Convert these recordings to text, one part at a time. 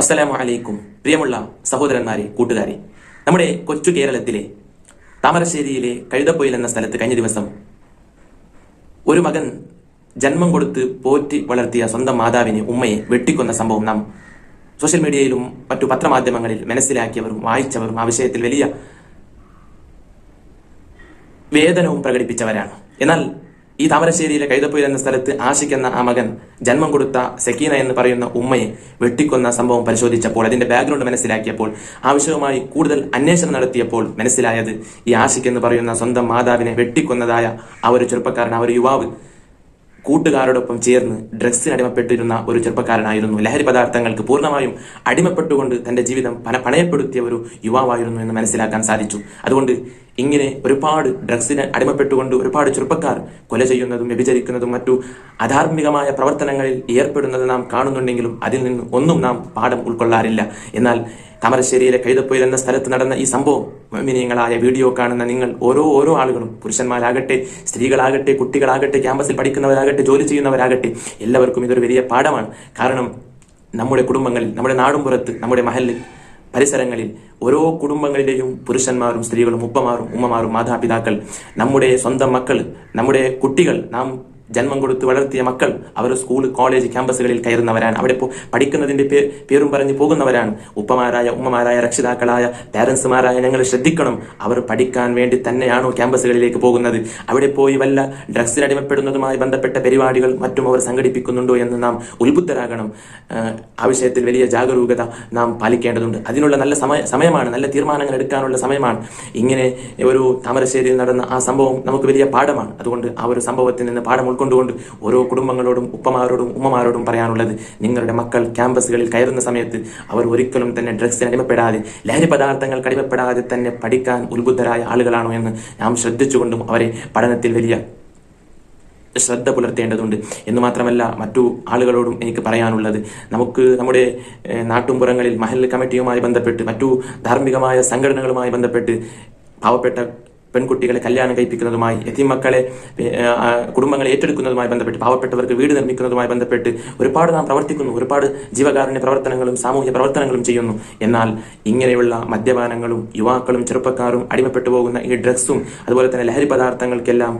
അസ്സലാമു അലൈക്കും. പ്രിയമുള്ള സഹോദരന്മാരെ കൂട്ടുകാരെ. നമ്മുടെ കൊച്ചു കേരളത്തിലെ താമരശ്ശേരിയിലെ കഴുതപ്പൊയിൽ എന്ന സ്ഥലത്ത് കഴിഞ്ഞ ദിവസം ഒരു മകൻ ജന്മം കൊടുത്ത് പോറ്റി വളർത്തിയ സ്വന്തം മാതാവിനെ ഉമ്മയെ വെട്ടിക്കൊന്ന സംഭവം നാം സോഷ്യൽ മീഡിയയിലും മറ്റു പത്രമാധ്യമങ്ങളിൽ മനസ്സിലാക്കിയവരും വായിച്ചവരും ആ വിഷയത്തിൽ വലിയ വേദനവും പ്രകടിപ്പിച്ചവരാണ്. എന്നാൽ ഈ താമരശ്ശേരിയിലെ കൈതപ്പൊയിൽ എന്ന സ്ഥലത്ത് ആശിക്കുന്ന ആ മകൻ ജന്മം കൊടുത്ത സെക്കീന എന്ന് പറയുന്ന ഉമ്മയെ വെട്ടിക്കൊന്ന സംഭവം പരിശോധിച്ചപ്പോൾ അതിന്റെ ബാക്ക്ഗ്രൗണ്ട് മനസ്സിലാക്കിയപ്പോൾ ആവശ്യവുമായി കൂടുതൽ അന്വേഷണം നടത്തിയപ്പോൾ മനസ്സിലായത് ഈ ആശിക് എന്ന് പറയുന്ന സ്വന്തം മാതാവിനെ വെട്ടിക്കൊന്നതായ ആ ഒരു ചെറുപ്പക്കാരൻ ആ ഒരു യുവാവ് കൂട്ടുകാരോടൊപ്പം ചേർന്ന് ഡ്രഗ്സിന് അടിമപ്പെട്ടിരുന്ന ഒരു ചെറുപ്പക്കാരനായിരുന്നു. ലഹരി പദാർത്ഥങ്ങൾക്ക് പൂർണമായും അടിമപ്പെട്ടുകൊണ്ട് തന്റെ ജീവിതം പണയപ്പെടുത്തിയ ഒരു യുവാവായിരുന്നു എന്ന് മനസ്സിലാക്കാൻ സാധിച്ചു. അതുകൊണ്ട് ഇങ്ങനെ ഒരുപാട് ഡ്രഗ്സിന് അടിമപ്പെട്ടുകൊണ്ട് ഒരുപാട് ചെറുപ്പക്കാർ കൊല ചെയ്യുന്നതും വ്യഭിചരിക്കുന്നതും മറ്റു അധാർമികമായ പ്രവർത്തനങ്ങളിൽ ഏർപ്പെടുന്നത് നാം കാണുന്നുണ്ടെങ്കിലും അതിൽ നിന്ന് ഒന്നും നാം പാഠം ഉൾക്കൊള്ളാറില്ല. എന്നാൽ താമരശ്ശേരിയിലെ കൈതപ്പൊയിൽ എന്ന സ്ഥലത്ത് നടന്ന ഈ സംഭവം മോമിനിയങ്ങളായ വീഡിയോ കാണുന്ന നിങ്ങൾ ഓരോ ഓരോ ആളുകളും പുരുഷന്മാരാകട്ടെ സ്ത്രീകളാകട്ടെ കുട്ടികളാകട്ടെ ക്യാമ്പസിൽ പഠിക്കുന്നവരാകട്ടെ ജോലി ചെയ്യുന്നവരാകട്ടെ എല്ലാവർക്കും ഇതൊരു വലിയ പാഠമാണ്. കാരണം നമ്മുടെ കുടുംബങ്ങളിൽ നമ്മുടെ നാടും പുറത്ത് നമ്മുടെ മഹലിൽ പരിസരങ്ങളിൽ ഓരോ കുടുംബങ്ങളിലെയും പുരുഷന്മാരും സ്ത്രീകളും ഉപ്പമാരും ഉമ്മമാരും മാതാപിതാക്കൾ നമ്മുടെ സ്വന്തം മക്കൾ നമ്മുടെ കുട്ടികൾ നാം ജന്മം കൊടുത്ത് വളർത്തിയ മക്കൾ അവർ സ്കൂൾ കോളേജ് ക്യാമ്പസുകളിൽ കയറുന്നവരാണ്. അവിടെ പഠിക്കുന്നതിന്റെ പേരും പറഞ്ഞു പോകുന്നവരാണ്. ഉപ്പമാരായ ഉമ്മമാരായ രക്ഷിതാക്കളായ പാരൻസുമാരായ ഞങ്ങൾ ശ്രദ്ധിക്കണം. അവർ പഠിക്കാൻ വേണ്ടി തന്നെയാണോ ക്യാമ്പസുകളിലേക്ക് പോകുന്നത്? അവിടെ പോയി വല്ല ഡ്രഗ്സിന് അടിമപ്പെടുന്നതുമായി ബന്ധപ്പെട്ട പരിപാടികൾ മറ്റും അവർ സംഘടിപ്പിക്കുന്നുണ്ടോ എന്ന് നാം ഉത്ബുദ്ധരാകണം. ആ വിഷയത്തിൽ വലിയ ജാഗരൂകത നാം പാലിക്കേണ്ടതുണ്ട്. അതിനുള്ള നല്ല സമയ സമയമാണ് നല്ല തീരുമാനങ്ങൾ എടുക്കാനുള്ള സമയമാണ്. ഇങ്ങനെ ഒരു താമരശ്ശേരിയിൽ നടന്ന ആ സംഭവം നമുക്ക് വലിയ പാഠമാണ്. അതുകൊണ്ട് ആ ഒരു സംഭവത്തിൽ നിന്ന് പാഠം ഉൾക്കൊണ്ടുകൊണ്ട് ഓരോ കുടുംബങ്ങളോടും ഉപ്പമാരോടും ഉമ്മമാരോടും പറയാനുള്ളത് നിങ്ങളുടെ മക്കൾ ക്യാമ്പസുകളിൽ കയറുന്ന സമയത്ത് അവർ ഒരിക്കലും തന്നെ ഡ്രഗ്സിന് അടിമപ്പെടാതെ ലഹരി പദാർത്ഥങ്ങൾ കടിമപ്പെടാതെ തന്നെ പഠിക്കാൻ ഉത്ബുദ്ധരായ ആളുകളാണോ എന്ന് നാം ശ്രദ്ധിച്ചുകൊണ്ടും അവരെ പഠനത്തിൽ വലിയ ശ്രദ്ധ പുലർത്തേണ്ടതുണ്ട്. എന്ന് മാത്രമല്ല മറ്റു ആളുകളോടും എനിക്ക് പറയാനുള്ളത് നമുക്ക് നമ്മുടെ നാട്ടുംപുറങ്ങളിൽ മഹൽ കമ്മിറ്റിയുമായി ബന്ധപ്പെട്ട് മറ്റു ധാർമ്മികമായ സംഘടനകളുമായി ബന്ധപ്പെട്ട് പാവപ്പെട്ട പെൺകുട്ടികളെ കല്യാണം കഴിപ്പിക്കുന്നതുമായി എത്തിമക്കളെ കുടുംബങ്ങളെ ഏറ്റെടുക്കുന്നതുമായി ബന്ധപ്പെട്ട് പാവപ്പെട്ടവർക്ക് വീട് നിർമ്മിക്കുന്നതുമായി ബന്ധപ്പെട്ട് ഒരുപാട് നാം പ്രവർത്തിക്കുന്നു ഒരുപാട് ജീവകാരുണ്യ പ്രവർത്തനങ്ങളും സാമൂഹ്യ പ്രവർത്തനങ്ങളും ചെയ്യുന്നു. എന്നാൽ ഇങ്ങനെയുള്ള മദ്യപാനങ്ങളും യുവാക്കളും ചെറുപ്പക്കാരും അടിമപ്പെട്ടു പോകുന്ന ഈ ഡ്രഗ്സും അതുപോലെ തന്നെ ലഹരി പദാർത്ഥങ്ങൾക്കെല്ലാം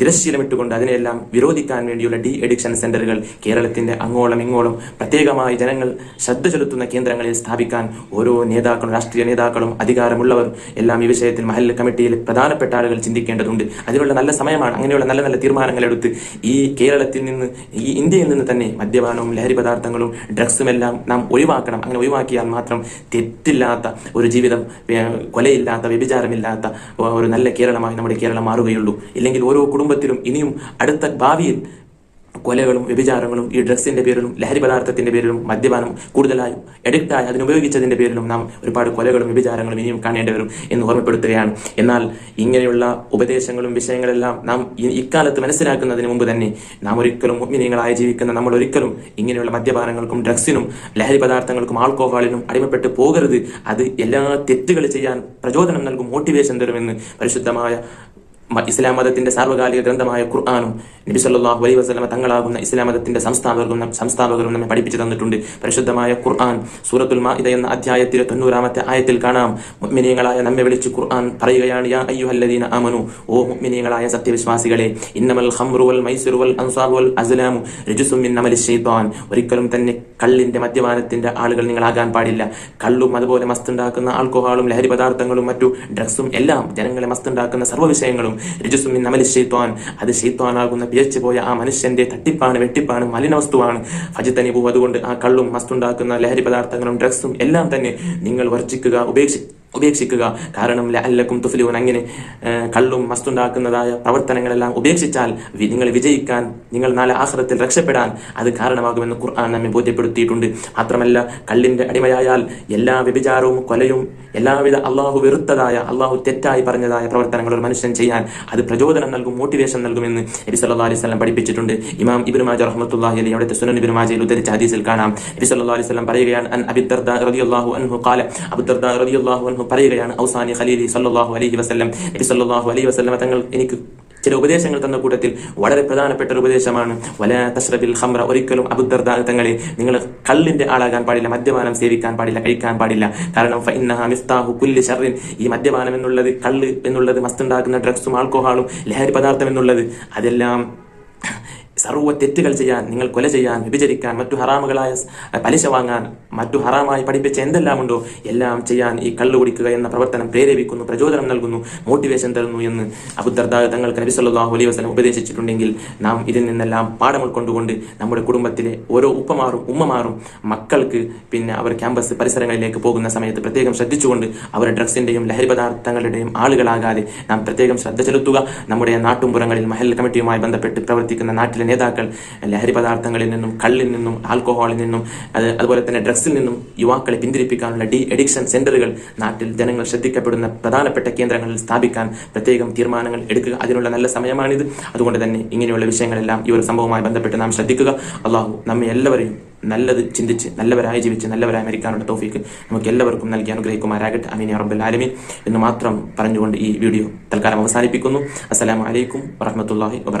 തിരശ്ശീലമിട്ടുകൊണ്ട് അതിനെയെല്ലാം വിരോധിക്കാൻ വേണ്ടിയുള്ള ഡി എഡിക്ഷൻ സെന്ററുകൾ കേരളത്തിന്റെ അങ്ങോളം ഇങ്ങോളം പ്രത്യേകമായി ജനങ്ങൾ ശ്രദ്ധ ചെലുത്തുന്ന കേന്ദ്രങ്ങളിൽ സ്ഥാപിക്കാൻ ഓരോ നേതാക്കളും രാഷ്ട്രീയ നേതാക്കളും അധികാരമുള്ളവർ എല്ലാം ഈ വിഷയത്തിൽ മഹല്ല് കമ്മിറ്റിയിൽ പ്രധാനപ്പെട്ട ആളുകൾ ചിന്തിക്കേണ്ടതുണ്ട്. അതിനുള്ള നല്ല സമയമാണ്. അങ്ങനെയുള്ള നല്ല നല്ല തീരുമാനങ്ങൾ എടുത്ത് ഈ കേരളത്തിൽ നിന്ന് ഈ ഇന്ത്യയിൽ നിന്ന് തന്നെ മദ്യപാനവും ലഹരി പദാർത്ഥങ്ങളും ഡ്രഗ്സും എല്ലാം നാം ഒഴിവാക്കണം. അങ്ങനെ ഒഴിവാക്കിയാൽ മാത്രം തെറ്റില്ലാത്ത ഒരു ജീവിതം കൊലയില്ലാത്ത വ്യഭിചാരമില്ലാത്ത ഒരു നല്ല കേരളമായി നമ്മുടെ കേരളം മാറുകയുള്ളൂ. ഇല്ലെങ്കിൽ ഓരോ കുടുംബത്തിലും ഇനിയും അടുത്ത ഭാവിയിൽ കൊലകളും വ്യഭിചാരങ്ങളും ഈ ഡ്രഗ്സിന്റെ പേരിലും ലഹരി പദാർത്ഥത്തിന്റെ പേരിലും മദ്യപാനം കൂടുതലായും എഡിക്റ്റായി അതിനുപയോഗിച്ചതിന്റെ പേരിലും നാം ഒരുപാട് കൊലകളും വ്യഭിചാരങ്ങളും ഇനിയും കാണേണ്ടി വരും എന്ന് ഓർമ്മപ്പെടുത്തുകയാണ്. എന്നാൽ ഇങ്ങനെയുള്ള ഉപദേശങ്ങളും വിഷയങ്ങളെല്ലാം നാം ഇക്കാലത്ത് മനസ്സിലാക്കുന്നതിന് മുമ്പ് തന്നെ നാം ഒരിക്കലും മുഗ്മിനീയങ്ങളായി ജീവിക്കുന്ന നമ്മൾ ഒരിക്കലും ഇങ്ങനെയുള്ള മദ്യപാനങ്ങൾക്കും ഡ്രഗ്സിനും ലഹരി പദാർത്ഥങ്ങൾക്കും ആൾക്കോഹാളിനും അടിമപ്പെട്ട് പോകരുത്. അത് എല്ലാ തെറ്റുകൾ ചെയ്യാൻ പ്രചോദനം നൽകും മോട്ടിവേഷൻ തരുമെന്ന് പരിശുദ്ധമായ ഇസ്ലാം മതത്തിന്റെ സാർവകാലിക ഗ്രന്ഥമായ ഖുർആാനും നബി സല്ലല്ലാഹു അലൈഹി വസല്ലമ തങ്ങളാകുന്ന ഇസ്ലാം മതത്തിന്റെ സംസ്ഥാപകരും സംസ്ഥാപകരും നമ്മെ പഠിപ്പിച്ചു തന്നിട്ടുണ്ട്. പരിശുദ്ധമായ ഖുർആൻ സൂറത്തുൽ മാഇദ എന്ന അധ്യായത്തിലെ തൊണ്ണൂറാമത്തെ ആയത്തിൽ കാണാം. മുഅ്മിനീങ്ങളായ നമ്മെ വിളിച്ച് ഖുർആൻ പറയുകയാണ് യാ അയ്യുഹല്ലദീന അമനു ഓ മുഅ്മിനീങ്ങളായ സത്യവിശ്വാസികളെ ഇന്നമൽ ഖംറു വൽ മൈസിറു വൽ അൻസാബു വൽ അസ്ലാമു മിൻ അമലി ശൈത്താൻ. ഒരിക്കലും തന്നെ കള്ളിന്റെ മദ്യപാനത്തിന്റെ ആളുകൾ നിങ്ങളാകാൻ പാടില്ല. കള്ളും അതുപോലെ മസ്തുണ്ടാക്കുന്ന ആൽക്കോഹാളും ലഹരി പദാർത്ഥങ്ങളും മറ്റു ഡ്രഗ്സും എല്ലാം ജനങ്ങളെ മസ്തുണ്ടാക്കുന്ന സർവ വിഷയങ്ങളും രജസും മിൻ അമലി ഷെയ്ത്വാൻ അത് ശീത്വാനാകുന്ന പിഴച്ചു പോയ ആ മനുഷ്യന്റെ തട്ടിപ്പാണ് വെട്ടിപ്പാണ് മലിന വസ്തുവാണ് ഫജിത്തനിപു അതുകൊണ്ട് ആ കള്ളും മസ്തുണ്ടാക്കുന്ന ലഹരി പദാർത്ഥങ്ങളും ഡ്രഗ്സും എല്ലാം തന്നെ നിങ്ങൾ വർജിക്കുക ഉപേക്ഷി ഉപേക്ഷിക്കുക. കാരണം അല്ലക്കും തുഫിലൂൻ അങ്ങനെ കള്ളും മസ്തുണ്ടാക്കുന്നതായ പ്രവർത്തനങ്ങളെല്ലാം ഉപേക്ഷിച്ചാൽ നിങ്ങൾ വിജയിക്കാൻ നിങ്ങൾ നാളെ ആഹ്റത്തിൽ രക്ഷപ്പെടാൻ അത് കാരണമാകുമെന്ന് ഖുർആൻ നമ്മെ ബോധ്യപ്പെടുത്തിയിട്ടുണ്ട്. മാത്രമല്ല കള്ളിന്റെ അടിമയായാൽ എല്ലാ വ്യഭിചാരവും കൊലയും എല്ലാവിധ അള്ളാഹു വെറുത്തതായ അള്ളാഹു തെറ്റായി പറഞ്ഞതായ പ്രവർത്തനങ്ങൾ ഒരു മനുഷ്യൻ ചെയ്യാൻ അത് പ്രചോദനം നൽകും മോട്ടിവേഷൻ നൽകുമെന്ന് നബി സല്ലല്ലാഹു അലൈഹി സ്വലം പഠിപ്പിച്ചിട്ടുണ്ട്. ഇമാം ഇബ്നു മാജ റഹ്മത്തുള്ളാഹി അലൈഹി അവിടുത്തെ സുനൻ മാജയിൽ ഉദ്ധരിച്ച ഹദീസിൽ കാണാം. നബി അലൈഹി സ്വലം പറയുകയാണ് അൻ അബിദർദ റളിയല്ലാഹു അൻഹു ഖാല അബു ദർദ റളിയല്ലാഹു അൻഹു പറയുകയാണ് ഔസാനി ഖലീലി സല്ലല്ലാഹു അലൈഹി വസല്ലം. നബി സല്ലല്ലാഹു അലൈഹി വസല്ലം തങ്ങൾ എനിക്ക് ചില ഉപദേശങ്ങൾ തന്ന കൂട്ടത്തിൽ വളരെ പ്രധാനപ്പെട്ട ഒരു ഉപദേശമാണ് വല തഷ്റബിൽ ഹംറ ഒരിക്കലും അബുദർദ തങ്ങളെ നിങ്ങൾ കള്ളിന്റെ ആളാകാൻ പാടില്ല മദ്യപാനം സേവിക്കാൻ പാടില്ല കഴിക്കാൻ പാടില്ല. കാരണം മിസ്താഹു കുല്ലി ഷർറിൻ ഈ മദ്യപാനം എന്നുള്ളത് കള്ള് എന്നുള്ളത് മസ്തുണ്ടാക്കുന്ന ഡ്രഗ്സും ആൽക്കഹോളും ലഹരി പദാർത്ഥം എന്നുള്ളത് അതെല്ലാം സർവ തെറ്റുകൾ ചെയ്യാൻ നിങ്ങൾ കൊല ചെയ്യാൻ വിഭജിക്കാൻ മറ്റു ഹറാമുകളായ പലിശ വാങ്ങാൻ മറ്റു ഹറാമായി പഠിപ്പിച്ച എന്തെല്ലാം ഉണ്ടോ എല്ലാം ചെയ്യാൻ ഈ കള്ളു കുടിക്കുക എന്ന പ്രവർത്തനം പ്രേരിപ്പിക്കുന്നു പ്രചോദനം നൽകുന്നു മോട്ടിവേഷൻ തരുന്നു എന്ന് അബുദർദാ തങ്ങൾക്ക് നബി സല്ലല്ലാഹു അലൈഹി വസല്ലം ഉപദേശിച്ചിട്ടുണ്ടെങ്കിൽ നാം ഇതിൽ നിന്നെല്ലാം പാഠം ഉൾക്കൊണ്ടുകൊണ്ട് നമ്മുടെ കുടുംബത്തിലെ ഓരോ ഉപ്പമാറും ഉമ്മമാറും മക്കൾക്ക് പിന്നെ അവർ ക്യാമ്പസ് പരിസരങ്ങളിലേക്ക് പോകുന്ന സമയത്ത് പ്രത്യേകം ശ്രദ്ധിച്ചുകൊണ്ട് അവർ ഡ്രഗ്സിന്റെയും ലഹരി പദാർത്ഥങ്ങളുടെയും ആളുകളാകാതെ നാം പ്രത്യേകം ശ്രദ്ധ ചെലുത്തുക. നമ്മുടെ നാട്ടുംപുറങ്ങളിൽ മഹൽ കമ്മിറ്റിയുമായി ബന്ധപ്പെട്ട് പ്രവർത്തിക്കുന്ന നാട്ടിലെ നേതാക്കൾ ലഹരി പദാർത്ഥങ്ങളിൽ നിന്നും കള്ളിൽ നിന്നും ആൽക്കഹോളിൽ നിന്നും അത് അതുപോലെ തന്നെ ഡ്രഗ്സിൽ നിന്നും യുവാക്കളെ പിന്തിരിപ്പിക്കാനുള്ള ഡി എഡിക്ഷൻ സെന്ററുകൾ നാട്ടിൽ ജനങ്ങൾ ശ്രദ്ധിക്കപ്പെടുന്ന പ്രധാനപ്പെട്ട കേന്ദ്രങ്ങളിൽ സ്ഥാപിക്കാൻ പ്രത്യേകം തീരുമാനങ്ങൾ എടുക്കുക. അതിനുള്ള നല്ല സമയമാണിത്. അതുകൊണ്ട് തന്നെ ഇങ്ങനെയുള്ള വിഷയങ്ങളെല്ലാം ഈ ഒരു സംഭവവുമായി ബന്ധപ്പെട്ട് നാം ശ്രദ്ധിക്കുക. അള്ളാഹു നമ്മെ എല്ലാവരെയും നല്ലത് ചിന്തിച്ച് നല്ലവരായി ജീവിച്ച് നല്ലവരായി മരിക്കാനുള്ള തോഫിക്ക് നമുക്ക് എല്ലാവർക്കും നൽകി അനുഗ്രഹിക്കുമാരാകട്ടെ അമീൻ അറബുൽ ആലമീൻ. എന്ന് മാത്രം പറഞ്ഞുകൊണ്ട് ഈ വീഡിയോ തൽക്കാലം അവസാനിപ്പിക്കുന്നു. അസ്സലാമു അലൈക്കും വറഹ്മത്തുള്ളാഹി വബറകാതുഹു